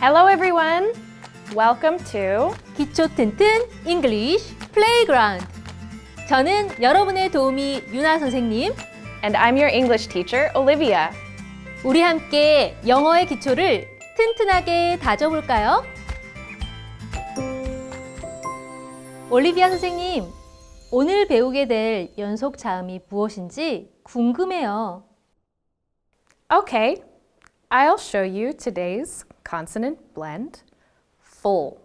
Hello, everyone. Welcome to 기초 튼튼 English Playground. 저는 여러분의 도우미 유나 선생님. and I'm your English teacher, Olivia. 우리 함께 영어의 기초를 튼튼하게 다져볼까요? 올리비아 선생님, 오늘 배우게 될 연속 자음이 무엇인지 궁금해요. Okay, I'll show you today's consonant blend, full.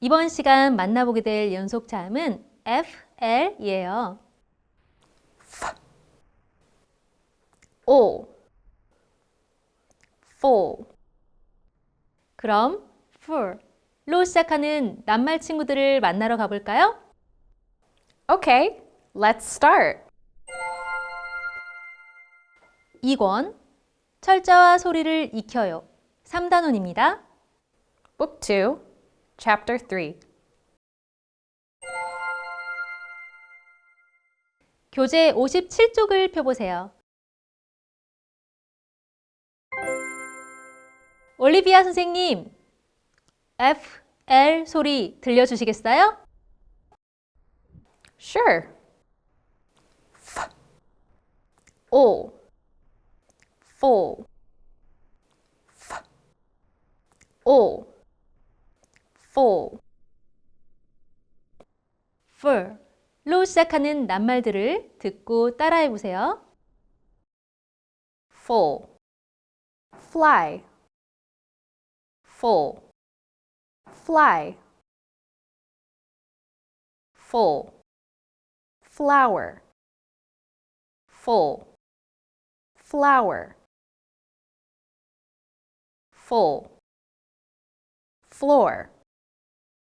이번 시간 만나보게 될 연속 자음은 FL이에요. Full. Full. 그럼 full로 시작하는 낱말 친구들을 만나러 가볼까요? Okay, let's start. 2권 철자와 소리를 익혀요. 3단원입니다. Book 2, Chapter 3. 교재 57쪽을 펴보세요. 올리비아 선생님, F, L 소리 들려주시겠어요? Sure. F. Full. Full. F. Full. Full. full로 시작하는 낱말들을 듣고 따라해 보세요. Full. Fly. Full. Fly. Full. Flower. Full. Flower. Full. Floor.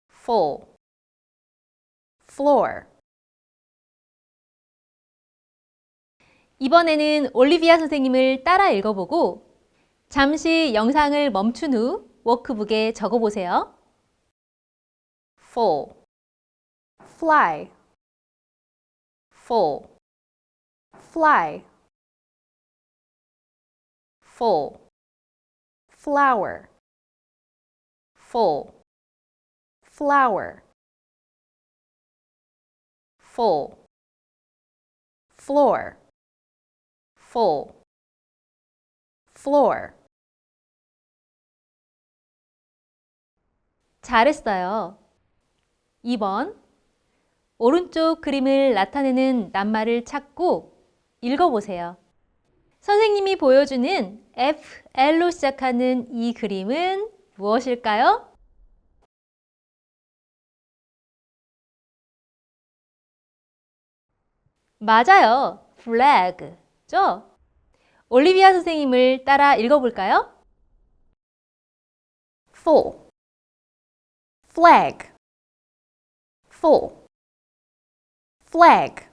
Full. Floor. 이번에는 올리비아 선생님을 따라 읽어보고 잠시 영상을 멈춘 후 워크북에 적어보세요. full, fly, full, fly, full, flower, full, flower, full, floor, full, floor. 잘했어요. 2번. 오른쪽 그림을 나타내는 낱말을 찾고 읽어보세요. 선생님이 보여주는 FL로 시작하는 이 그림은 무엇일까요? 맞아요. flag죠? 올리비아 선생님을 따라 읽어볼까요? full, flag, full, flag,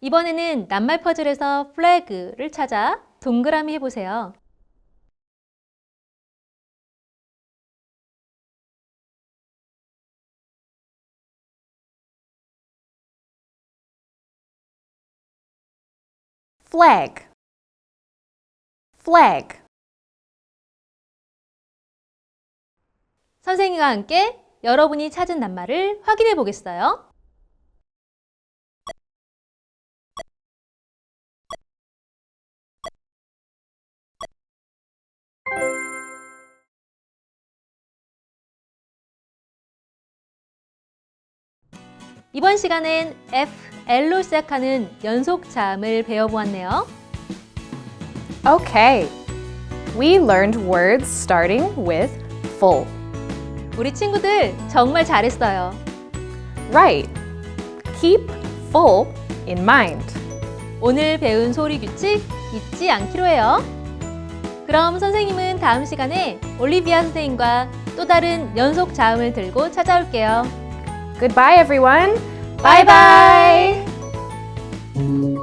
이번에는 낱말 퍼즐에서 flag를 찾아 동그라미 해보세요. flag, flag. 선생님과 함께 여러분이 찾은 낱말을 확인해 보겠어요. 이번 시간엔 FL로 시작하는 연속 자음을 배워보았네요. Okay. We learned words starting with full. 우리 친구들 정말 잘했어요. Right. Keep full in mind. 오늘 배운 소리 규칙 잊지 않기로 해요. 그럼 선생님은 다음 시간에 올리비아 선생님과 또 다른 연속 자음을 들고 찾아올게요. Goodbye, everyone. Bye bye. bye.